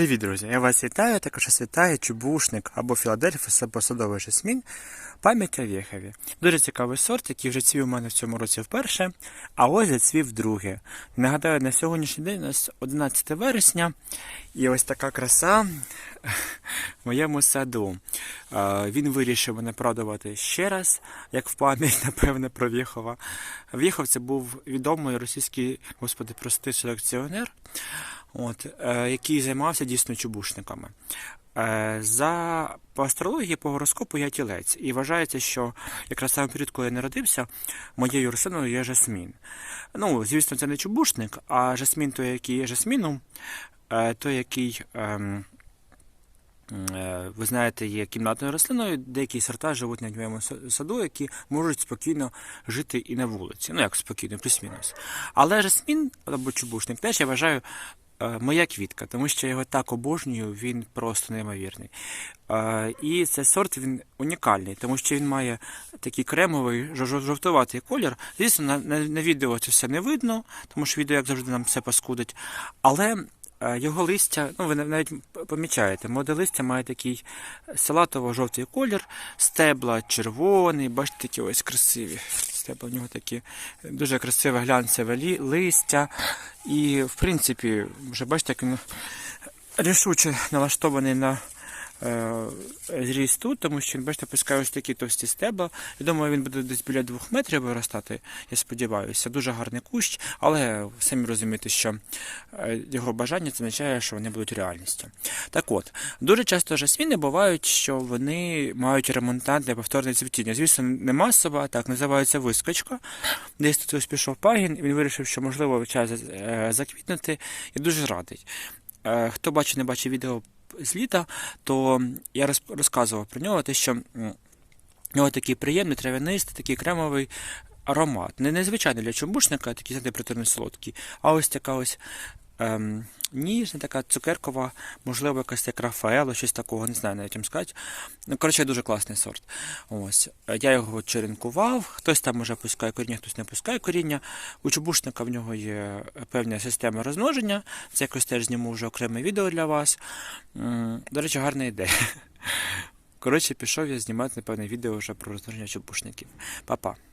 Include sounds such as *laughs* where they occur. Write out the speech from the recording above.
Привіт, друзі! Я вас вітаю, також вас чубушник або Філадельфіс, або Садовий жасмін. Пам'ять о Вєхові. Дуже цікавий сорт, який вже цвів у мене в цьому році вперше, а ось зацвів вдруге. Нагадаю, на сьогоднішній день у нас 11 вересня, і ось така краса моєму саду. Він вирішив мене продавати ще раз, як в пам'ять, *laughs* напевне, про Вєхова. Вєхов це був відомий російський, господи, простий селекціонер от, е, який займався дійсно чубушниками. Е, за по астрології, по гороскопу я тілець. І вважається, що якраз саме період, коли я народився, моєю рослиною є жасмін. Ну, звісно, це не чубушник, а жасмін той, який є жасміном, е, той, який. ем, Ви знаєте, є кімнатною рослиною, деякі сорта живуть на моєму саду, які можуть спокійно жити і на вулиці. Ну як спокійно, плюс-мінус. Але жасмін або чубушник теж я вважаю е, моя квітка, тому що я його так обожнюю, він просто неймовірний. Е, І цей сорт він унікальний, тому що він має такий кремовий жов- жов- жовтуватий колір. Звісно, на, на, на відео це все не видно, тому що відео, як завжди, нам все паскудить. Але е, його листя, ну ви навіть помічаєте, моде листя має такий салатово-жовтий колір, стебла червоний, бачите, такі ось красиві. Стебла в нього такі дуже красиве глянцеве листя. І, в принципі, вже бачите, як він рішуче налаштований на зріст тут, тому що він, бачите, пускає ось такі товсті стебла. Я думаю, він буде десь біля двох метрів виростати, я сподіваюся. Дуже гарний кущ, але самі розумієте, що е, його бажання це означає, що вони будуть реальністю. Так от, дуже часто жасміни бувають, що вони мають ремонтант для повторного цвітіння. Звісно, не масово, так називається вискочка. Десь тут ось пішов пагін, він вирішив, що можливо час е, заквітнути, і дуже радий. Е, Хто бачив, не бачив відео з літа, то я роз- розказував про нього, те, що у нього такий приємний трав'янистий, такий кремовий аромат. Не незвичайний для чомбушника, такий знаєте, приторно солодкий, а ось така ось ем, ніжна, така цукеркова, можливо, якась як Рафаело, щось такого, не знаю навіть вам сказати. Ну, коротше, дуже класний сорт. Ось. Я його черенкував, хтось там може пускає коріння, хтось не пускає коріння. У чубушника в нього є певна система розмноження. Це якось теж зніму вже окреме відео для вас. До речі, гарна ідея. *laughs* Коротше, пішов я знімати, напевне, відео вже про розмноження чубушників. Па-па.